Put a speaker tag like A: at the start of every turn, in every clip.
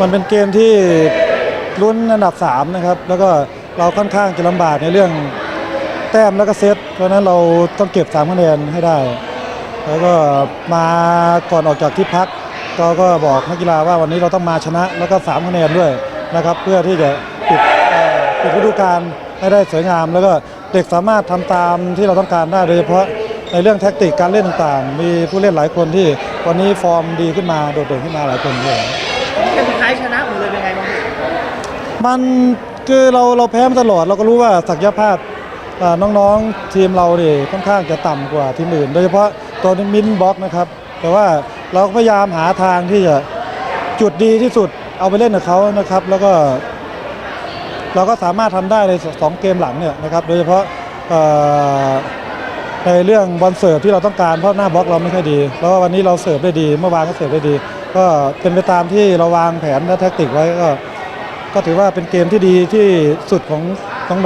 A: มันเป็นเกมที่ลุ้นอันดับ 3 นะครับ แล้วก็เราค่อนข้างจะลำบากในเรื่องแต้มแล้วก็เซตเพราะฉะนั้นเราต้องเก็บ3คะแนนให้ได้ แล้วก็มาก่อนออกจากที่พักก็ก็บอกนักกีฬาว่าวันนี้เราต้องมาชนะแล้วก็3คะแนนด้วยนะครับ เพื่อที่จะปิดเอ่อปิดฤดูกาลให้ได้สวยงาม แล้วก็เด็กสามารถทำตามที่เราต้องการได้โดยเฉพาะในเรื่องแท็กติกการเล่นต่างๆ มีผู้เล่นหลายคนที่วันนี้ฟอร์มดีขึ้นมาโดดเด่นขึ้นมาหลายคนเลย
B: ท้ายชนะหมดเลยเป็นไงบ้างพี่
A: มันคือเราเราแพ้มาตลอดเราก็รู้ว่าศักยภาพอ่าน้องๆทีมเราเนี่ยค่อนข้างจะต่ำกว่าทีมอื่น โดยเฉพาะตัวมินบล็อกนะครับ แต่ว่าเราก็พยายามหาทางที่จะจุดดีที่สุดเอาไปเล่นกับเขานะครับ แล้วก็ เราก็สามารถทำได้ในสองเกมหลังเนี่ยนะครับ โดยเฉพาะเอ่อในเรื่องบอลเสิร์ฟที่เราต้องการเพราะหน้าบล็อกเราไม่ค่อยดี แล้ววันนี้เราเสิร์ฟได้ดี เมื่อวานก็เสิร์ฟได้ดี ก็เป็นไปตามที่เราวางแผนและแท็กติกไว้ก็ ก็ถือว่าเป็นเกมที่ดีที่สุดของ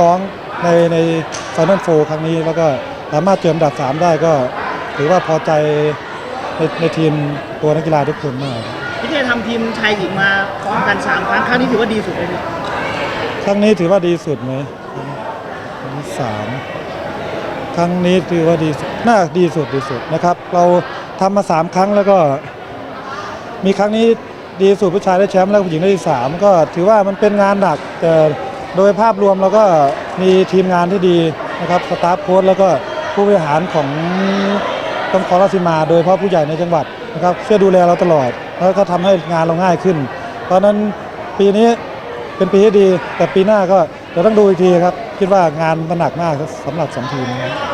A: น้องๆในในไฟนอลโฟครั้งนี้ แล้วก็สามารถเจิมดับสามได้ก็ถือว่าพอใจในในทีมตัวนักกีฬาทุกคนมาก
B: พี่เจทำทีมชายหญิงมาพร้อมกันสามครั้งครั้งนี้ถือว่าดีสุดเลยพี่
A: ครั้งนี้ถือว่าดีสุดไหมครั้งที่สามครั้งนี้ถือว่าดีสุดน่าดีสุดดีสุดนะครับ เราทำมาสามครั้งแล้วก็ มีครั้งนี้ดีสุดผู้ชายได้แชมป์แล้วผู้หญิงได้ที่สามก็ถือว่ามันเป็นงานหนักแต่โดยภาพรวมเราก็มีทีมงานที่ดีนะครับสตาฟโค้ชแล้วก็ผู้บริหารของต้องขอราชิมา โดยเฉพาะผู้ใหญ่ในจังหวัดนะครับช่วยดูแลเราตลอด แล้วก็ทำให้งานเราง่ายขึ้น เพราะฉะนั้นปีนี้เป็นปีที่ดี แต่ปีหน้าก็เดี๋ยวต้องดูอีกทีครับ คิดว่างานมันหนักมากสำหรับสองทีมนะครับ